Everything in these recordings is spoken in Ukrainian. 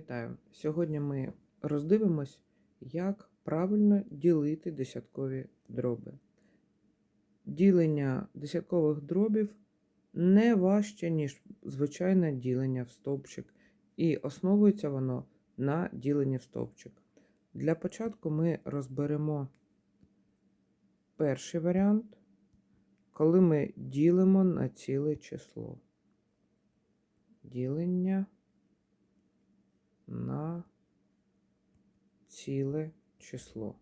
Вітаю! Сьогодні ми роздивимось, як правильно ділити десяткові дроби. Ділення десяткових дробів не важче, ніж звичайне ділення в стовпчик, і основується воно на діленні в стовпчик. Для початку ми розберемо перший варіант, коли ми ділимо на ціле число. Ділення на ціле число.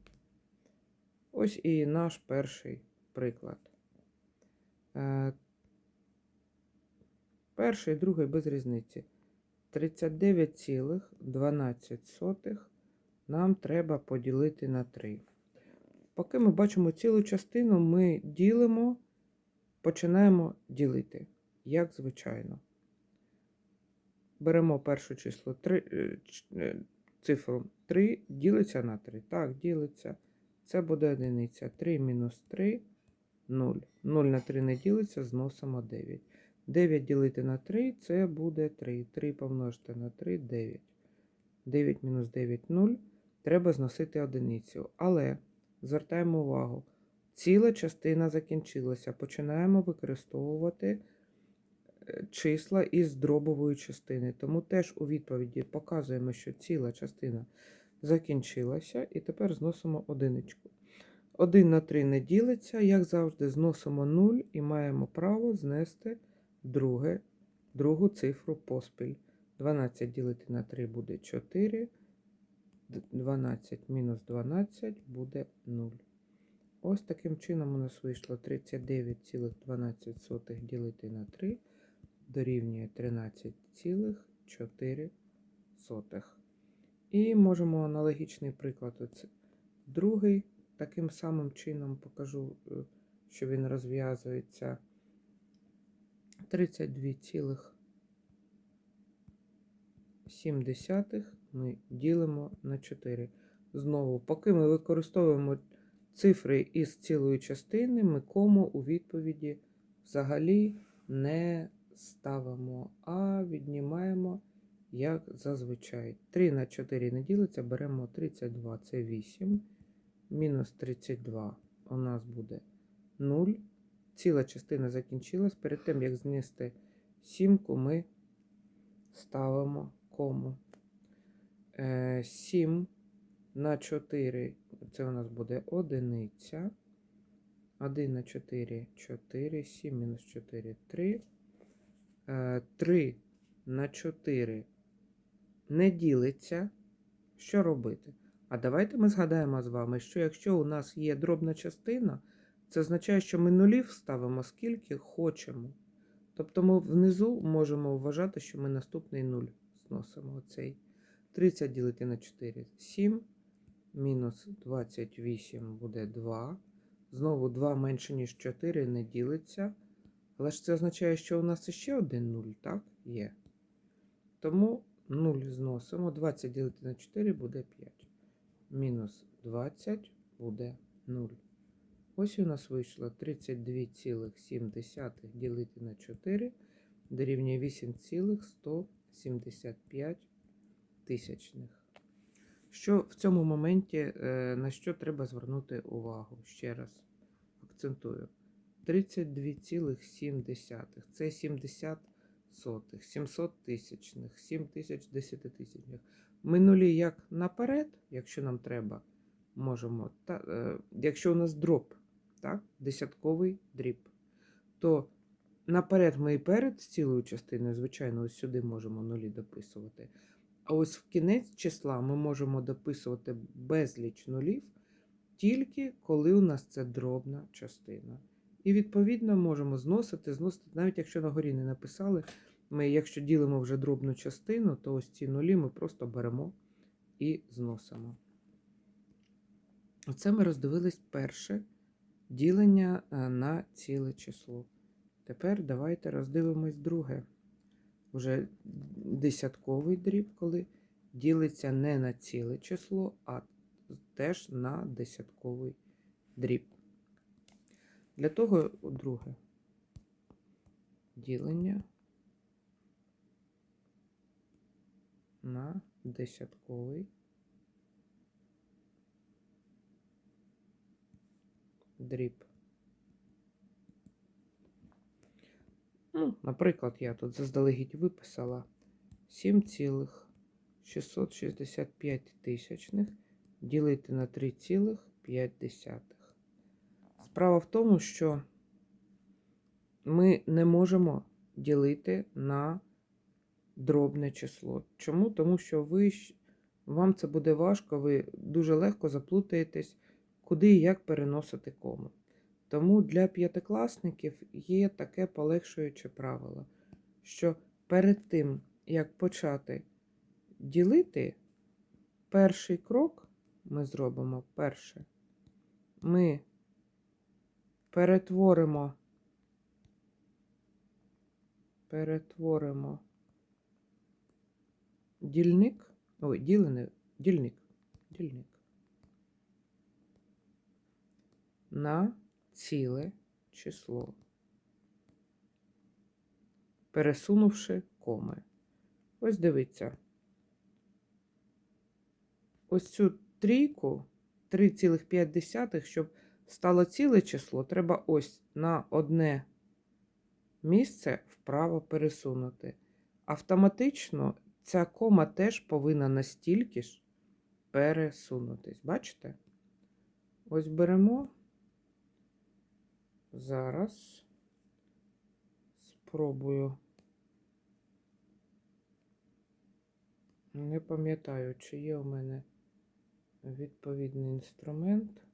Ось і наш перший приклад. Е, Перший, другий без різниці. 39,12 нам треба поділити на 3. Поки ми бачимо цілу частину, ми ділимо, починаємо ділити, як звичайно. Беремо перше число 3, цифру 3, ділиться на 3. Так, ділиться. Це буде одиниця. 3 мінус 3 0. 0 на 3 не ділиться, зносимо 9. 9 ділити на 3 це буде 3. 3 помножити на 3 9. 9 мінус 9 0. Треба зносити одиницю. Але звертаємо увагу, ціла частина закінчилася. Починаємо використовувати числа із дробової частини. Тому теж у відповіді показуємо, що ціла частина закінчилася, і тепер зносимо одиничку. 1 на 3 не ділиться, як завжди, зносимо 0 і маємо право знести друге, другу цифру поспіль. 12 ділити на 3 буде 4. 12 мінус 12 буде 0. Ось таким чином у нас вийшло 39,12 ділити на 3 дорівнює 13,4. І можемо аналогічний приклад. Оце. Другий. Таким самим чином покажу, е, що він розв'язується 32,7 ми ділимо на 4. Знову, поки ми використовуємо цифри із цілої частини, ми кому у відповіді взагалі не ставимо, а віднімаємо, як зазвичай. 3 на 4 не ділиться, беремо 32, це 8. Мінус 32 у нас буде 0. Ціла частина закінчилась. Перед тим, як знести сімку, ми ставимо кому. 7 на 4, це у нас буде одиниця. 1 на 4, 4, 7 мінус 4, 3. 3 на 4 не ділиться. Що робити? А давайте ми згадаємо з вами, що якщо у нас є дробна частина, це означає, що ми нулів ставимо скільки хочемо. Тобто ми внизу можемо вважати, що ми наступний нуль зносимо оцей. 30 ділити на 4 7. Мінус 28 буде 2. Знову 2 менше, ніж 4 не ділиться. Але ж це означає, що у нас ще один 0, так? Є. Тому 0 зносимо. 20 ділити на 4 буде 5. Мінус 20 буде 0. Ось у нас вийшло 32,7 ділити на 4 дорівнює 8,175 тисячних. Що в цьому моменті, е, на що треба звернути увагу? Ще раз акцентую. 32,7. Це 70 сотих, 700 тисячних, 7 тисяч 10 тисячних. Ми нулі як наперед, якщо нам треба, можемо. Та, е, Якщо у нас дроб, так, десятковий дріб, то наперед ми і перед цілою частиною, звичайно, ось сюди можемо нулі дописувати. А ось в кінець числа ми можемо дописувати безліч нулів, тільки коли у нас це дробна частина. І, відповідно, можемо зносити, зносити, навіть якщо на горі не написали, ми, якщо ділимо вже дробну частину, то ось ці нулі ми просто беремо і зносимо. Оце ми роздивились перше ділення е, на ціле число. Тепер давайте роздивимось друге. Уже десятковий дріб, коли ділиться не на ціле число, а теж на десятковий дріб. Для того, друге, ділення на десятковий дріб. Ну, наприклад, я тут заздалегідь виписала 7,665 тисячних ділити на 3,5. Справа в тому, що ми не можемо ділити на дробне число. Чому? Тому що ви, вам це буде важко, ви дуже легко заплутаєтесь, куди і як переносити кому. Тому для п'ятикласників є таке полегшуюче правило, що перед тим, як почати ділити, перший крок ми зробимо перше. Ми перетворимо, перетворимо. Дільник, ой, ділений, дільник, дільник. На ціле число, пересунувши коми. Ось дивіться. Ось цю трійку 3,5, щоб стало ціле число, треба ось на одне місце вправо пересунути. Автоматично ця кома теж повинна настільки ж пересунутись. Бачите? Ось беремо. Зараз спробую. Не пам'ятаю, чи є у мене відповідний інструмент.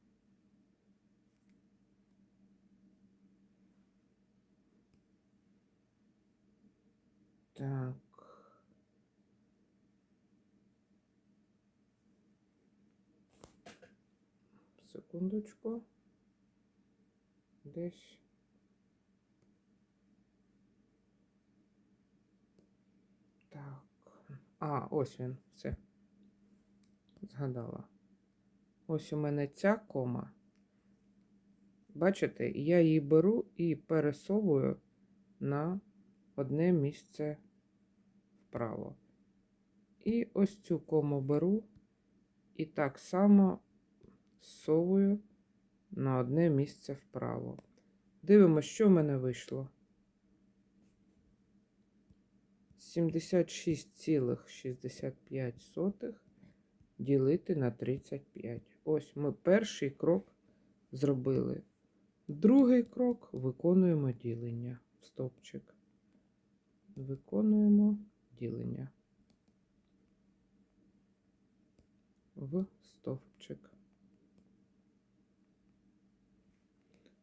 Так. Секундочку. Десь. Так. А, ось він. Все. Згадала. Ось у мене ця кома. Бачите, я її беру і пересовую на одне місце вправо. І ось цю кому беру і так само совую на одне місце вправо. Дивимося, що в мене вийшло. 76,65 ділити на 35. Ось ми перший крок зробили. Другий крок виконуємо ділення в стовпчик. Виконуємо ділення в стовпчик.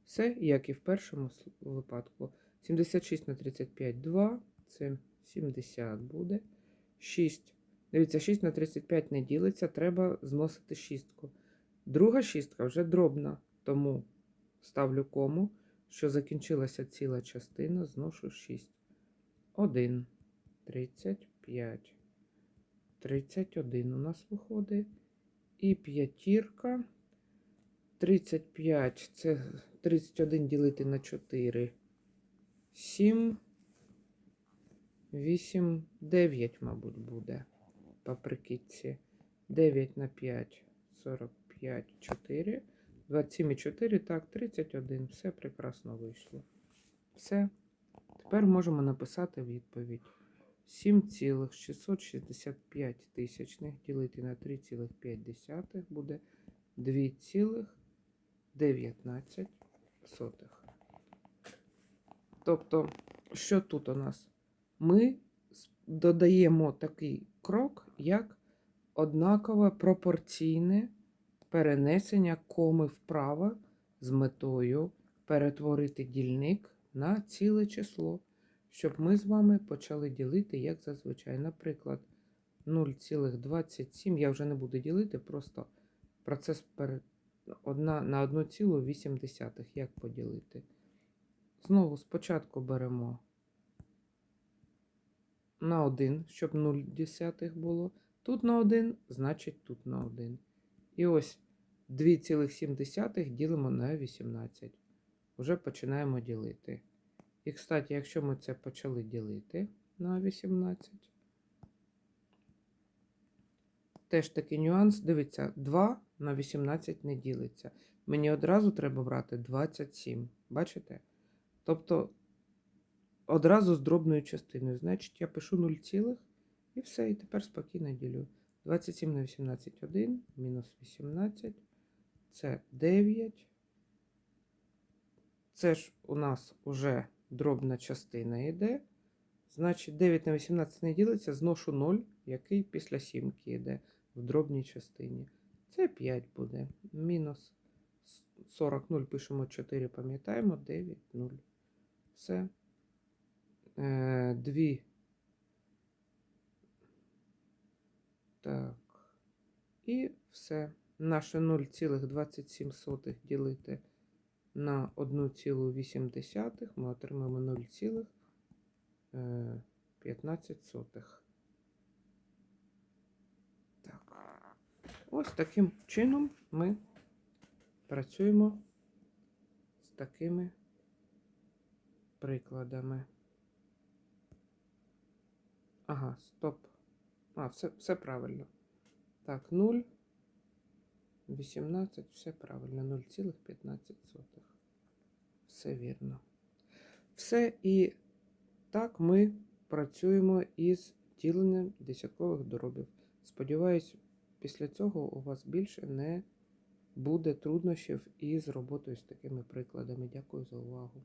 Все, як і в першому випадку. 76 на 35 2. Це 70 буде. 6. Дивіться, 6 на 35 не ділиться, треба зносити шістку. Друга шістка вже дробна, тому ставлю кому, що закінчилася ціла частина, зношу 6. 1, 35. 31 у нас виходить. І п'ятірка. 35 це 31 ділити на 4. 7, 8, 9, мабуть, буде по прикидці. 9 на 5, 45, 4. 27 і 4, так, 31. Все прекрасно вийшло. Все. Тепер можемо написати відповідь. 7,665 тисячних ділити на 3,5 буде 2,19. Тобто, що тут у нас? Ми додаємо такий крок, як однакове пропорційне перенесення коми вправо з метою перетворити дільник на ціле число, щоб ми з вами почали ділити, як зазвичай. Наприклад, 0,27. Я вже не буду ділити, просто процес пере... одна... на 1,8. Як поділити? Знову спочатку беремо на 1, щоб 0 десятих було. Тут на 1, значить тут на 1. І ось 2,7 ділимо на 18. Уже починаємо ділити. І, кстати, якщо ми це почали ділити на 18, теж такий нюанс. Дивіться, 2 на 18 не ділиться. Мені одразу треба брати 27. Бачите? Тобто одразу з дробною частиною. Значить, я пишу 0 цілих і все. І тепер спокійно ділю. 27 на 18 1, мінус 18. Це 9. Це ж у нас уже дробна частина йде. Значить, 9 на 18 не ділиться, зношу 0, який після сімки йде в дробній частині. Це 5 буде. Мінус 40, 0 пишемо 4, пам'ятаємо, 9, 0. Все. Е, 2. Так. І все. Наше 0,27 ділити на 1,8 ми отримаємо 0,15. Так. Ось таким чином ми працюємо з такими прикладами. Ага, стоп. А, все, все правильно. Так, 0. 18, все правильно, 0,15. Все вірно. Все і так ми працюємо із діленням десяткових дробів. Сподіваюсь, після цього у вас більше не буде труднощів із роботою з такими прикладами. Дякую за увагу.